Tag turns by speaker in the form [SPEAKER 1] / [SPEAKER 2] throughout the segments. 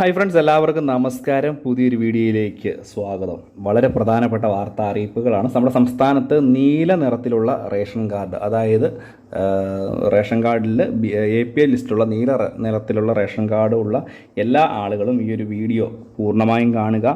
[SPEAKER 1] Hi friends എല്ലാവർക്കും നമസ്കാരം. പുതിയൊരു വീഡിയോയിലേക്ക് സ്വാഗതം. വളരെ പ്രധാനപ്പെട്ട വാർത്താ അറിയിപ്പുകളാണ്. നമ്മുടെ സംസ്ഥാനത്ത് നീല നിറത്തിലുള്ള റേഷൻ കാർഡ് അതായത് റേഷൻ കാർഡിൽ എ പി എ ലിസ്റ്റുള്ള നീല നിറത്തിലുള്ള റേഷൻ കാർഡ് ഉള്ള എല്ലാ ആളുകളും ഈ ഒരു വീഡിയോ പൂർണമായും കാണുക.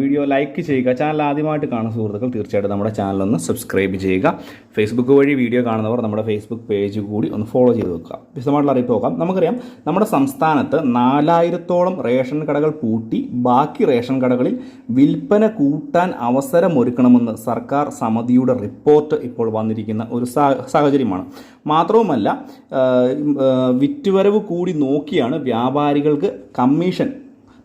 [SPEAKER 1] വീഡിയോ ലൈക്ക് ചെയ്യുക. ചാനൽ ആദ്യമായിട്ട് കാണുന്ന സുഹൃത്തുക്കൾ തീർച്ചയായിട്ടും നമ്മുടെ ചാനലൊന്ന് സബ്സ്ക്രൈബ് ചെയ്യുക. ഫേസ്ബുക്ക് വഴി വീഡിയോ കാണുന്നവർ നമ്മുടെ ഫേസ്ബുക്ക് പേജ് കൂടി ഒന്ന് ഫോളോ ചെയ്ത് വെക്കുക. വിശദമായിട്ടുള്ള അറിയിപ്പ് നോക്കാം. നമുക്കറിയാം നമ്മുടെ സംസ്ഥാനത്ത് നാലായിരത്തോളം റേഷൻ കടകൾ പൂട്ടി. ബാക്കി റേഷൻ കടകളിൽ വിൽപ്പന കൂട്ടാൻ അവസരമൊരുക്കണമെന്ന് സർക്കാർ സമിതിയുടെ റിപ്പോർട്ട് ഇപ്പോൾ വന്നിരിക്കുന്ന ഒരു സാഹചര്യമാണ്. മാത്രവുമല്ല വിറ്റുവരവ് കൂടി നോക്കിയാണ് വ്യാപാരികൾക്ക് കമ്മീഷൻ.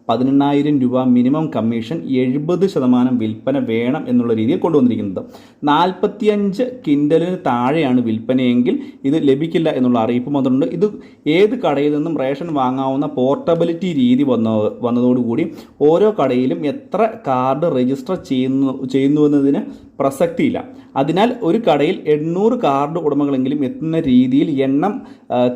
[SPEAKER 1] പതിനെണ്ണായിരം രൂപ മിനിമം കമ്മീഷൻ എഴുപത് ശതമാനം വിൽപ്പന വേണം എന്നുള്ള രീതിയിൽ കൊണ്ടുവന്നിരിക്കുന്നത്. നാൽപ്പത്തിയഞ്ച് കിൻഡലിന് താഴെയാണ് വിൽപ്പനയെങ്കിൽ ഇത് ലഭിക്കില്ല എന്നുള്ള അറിയിപ്പ് വന്നിട്ടുണ്ട് ഇത് ഏത് കടയിൽ നിന്നും റേഷൻ വാങ്ങാവുന്ന പോർട്ടബിലിറ്റി രീതി വന്ന വന്നതോടുകൂടി ഓരോ കടയിലും എത്ര കാർഡ് രജിസ്റ്റർ ചെയ്യുന്നു ചെയ്യുന്നുവെന്നതിന് പ്രസക്തിയില്ല. അതിനാൽ ഒരു കടയിൽ എണ്ണൂറ് കാർഡ് ഉടമകളെങ്കിലും എത്തുന്ന രീതിയിൽ എണ്ണം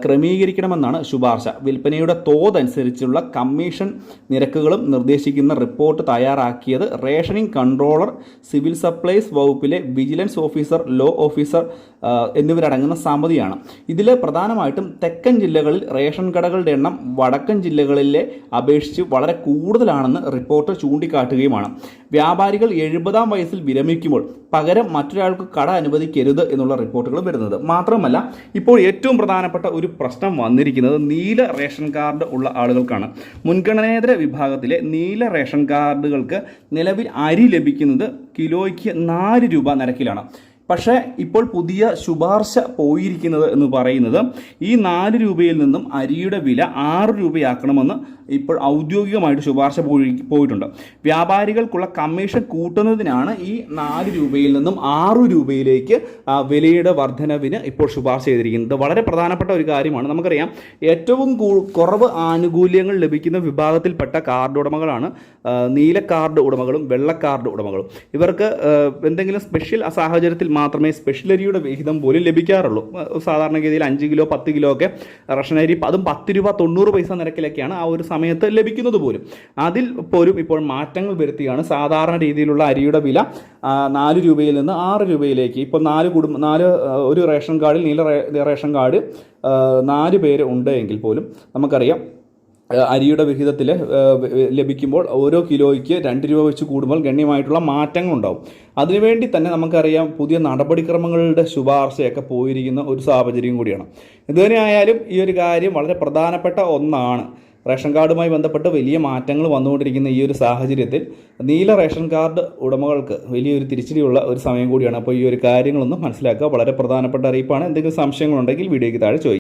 [SPEAKER 1] ക്രമീകരിക്കണമെന്നാണ് ശുപാർശ. വിൽപ്പനയുടെ തോതനുസരിച്ചുള്ള കമ്മീഷൻ നിരക്കുകളും നിർദ്ദേശിക്കുന്ന റിപ്പോർട്ട് തയ്യാറാക്കിയത് റേഷനിംഗ് കൺട്രോളർ സിവിൽ സപ്ലൈസ് വകുപ്പിലെ വിജിലൻസ് ഓഫീസർ ലോ ഓഫീസർ എന്നിവരടങ്ങുന്ന സമിതിയാണ്. ഇതിൽ പ്രധാനമായിട്ടും തെക്കൻ ജില്ലകളിൽ റേഷൻ കടകളുടെ എണ്ണം വടക്കൻ ജില്ലകളിലെ അപേക്ഷിച്ച് വളരെ കൂടുതലാണെന്ന് റിപ്പോർട്ട് ചൂണ്ടിക്കാട്ടുകയുമാണ്. വ്യാപാരികൾ എഴുപതാം വയസ്സിൽ വിരമിക്കുമ്പോൾ പകരം മറ്റൊരാൾക്ക് കട അനുവദിക്കരുത് എന്നുള്ള റിപ്പോർട്ടുകൾ വരുന്നത്. മാത്രമല്ല ഇപ്പോൾ ഏറ്റവും പ്രധാനപ്പെട്ട ഒരു പ്രശ്നം വന്നിരിക്കുന്നത് നീല റേഷൻ കാർഡ് ഉള്ള ആളുകൾക്കാണ്. മുൻഗണനേതര വിഭാഗത്തിലെ നീല റേഷൻ കാർഡുകൾക്ക് നിലവിൽ അരി ലഭിക്കുന്നത് കിലോയ്ക്ക് നാല് രൂപ നിരക്കിലാണ്. പക്ഷേ ഇപ്പോൾ പുതിയ ശുപാർശ പോയിരിക്കുന്നത് എന്ന് പറയുന്നത് ഈ നാല് രൂപയിൽ നിന്നും അരിയുടെ വില ആറ് രൂപയാക്കണമെന്ന് ഇപ്പോൾ ഔദ്യോഗികമായിട്ട് ശുപാർശ പോയി പോയിട്ടുണ്ട്. വ്യാപാരികൾക്കുള്ള കമ്മീഷൻ കൂട്ടുന്നതിനാണ് ഈ നാല് രൂപയിൽ നിന്നും ആറ് രൂപയിലേക്ക് വിലയുടെ വർധനവിന് ഇപ്പോൾ ശുപാർശ ചെയ്തിരിക്കുന്നത്. വളരെ പ്രധാനപ്പെട്ട ഒരു കാര്യമാണ്. നമുക്കറിയാം ഏറ്റവും കുറവ് ആനുകൂല്യങ്ങൾ ലഭിക്കുന്ന വിഭാഗത്തിൽപ്പെട്ട കാർഡ് ഉടമകളാണ് നീല കാർഡ് ഉടമകളും വെള്ള കാർഡ് ഉടമകളും. ഇവർക്ക് എന്തെങ്കിലും സ്പെഷ്യൽ സാഹചര്യത്തിൽ മാത്രമേ സ്പെഷ്യൽ അരിയുടെ വിഹിതം പോലും ലഭിക്കാറുള്ളൂ. സാധാരണ സാധാരണഗതിയിൽ അഞ്ച് കിലോ പത്ത് കിലോ ഒക്കെ റേഷൻ അരി അതും പത്ത് രൂപ തൊണ്ണൂറ് പൈസ നിരക്കിലൊക്കെയാണ് ആ ഒരു സമയത്ത് ലഭിക്കുന്നത് പോലും. അതിൽ പോലും ഇപ്പോൾ മാറ്റങ്ങൾ വരുത്തിയാണ് സാധാരണ രീതിയിലുള്ള അരിയുടെ വില. നാല് രൂപയിൽ നിന്ന് ആറ് രൂപയിലേക്ക്. ഇപ്പോൾ നാല് കുടുംബ നാല് ഒരു റേഷൻ കാർഡിൽ നീല റേഷൻ കാർഡ് നാല് പേര് ഉണ്ട് എങ്കിൽ പോലും നമുക്കറിയാം. അരിയുടെ വിഹിതത്തിൽ ലഭിക്കുമ്പോൾ ഓരോ കിലോയ്ക്ക് രണ്ട് രൂപ വെച്ച് കൂടുമ്പോൾ ഗണ്യമായിട്ടുള്ള മാറ്റങ്ങളുണ്ടാവും. അതിനുവേണ്ടി തന്നെ നമുക്കറിയാം പുതിയ നടപടിക്രമങ്ങളുടെ ശുപാർശയൊക്കെ പോയിരിക്കുന്ന ഒരു സാഹചര്യം കൂടിയാണ്. ഇതുതന്നെയായാലും ഈ ഒരു കാര്യം വളരെ പ്രധാനപ്പെട്ട ഒന്നാണ്. റേഷൻ കാർഡുമായി ബന്ധപ്പെട്ട് വലിയ മാറ്റങ്ങൾ വന്നുകൊണ്ടിരിക്കുന്ന ഈ ഒരു സാഹചര്യത്തിൽ നീല റേഷൻ കാർഡ് ഉടമകൾക്ക് വലിയൊരു തിരിച്ചടിയുള്ള ഒരു സമയം കൂടിയാണ്. അപ്പോൾ ഈ ഒരു കാര്യങ്ങളൊന്നും മനസ്സിലാക്കുക. വളരെ പ്രധാനപ്പെട്ട അറിയിപ്പാണ്. എന്തെങ്കിലും സംശയങ്ങളുണ്ടെങ്കിൽ വീഡിയോയ്ക്ക് താഴെ ചോദിക്കുക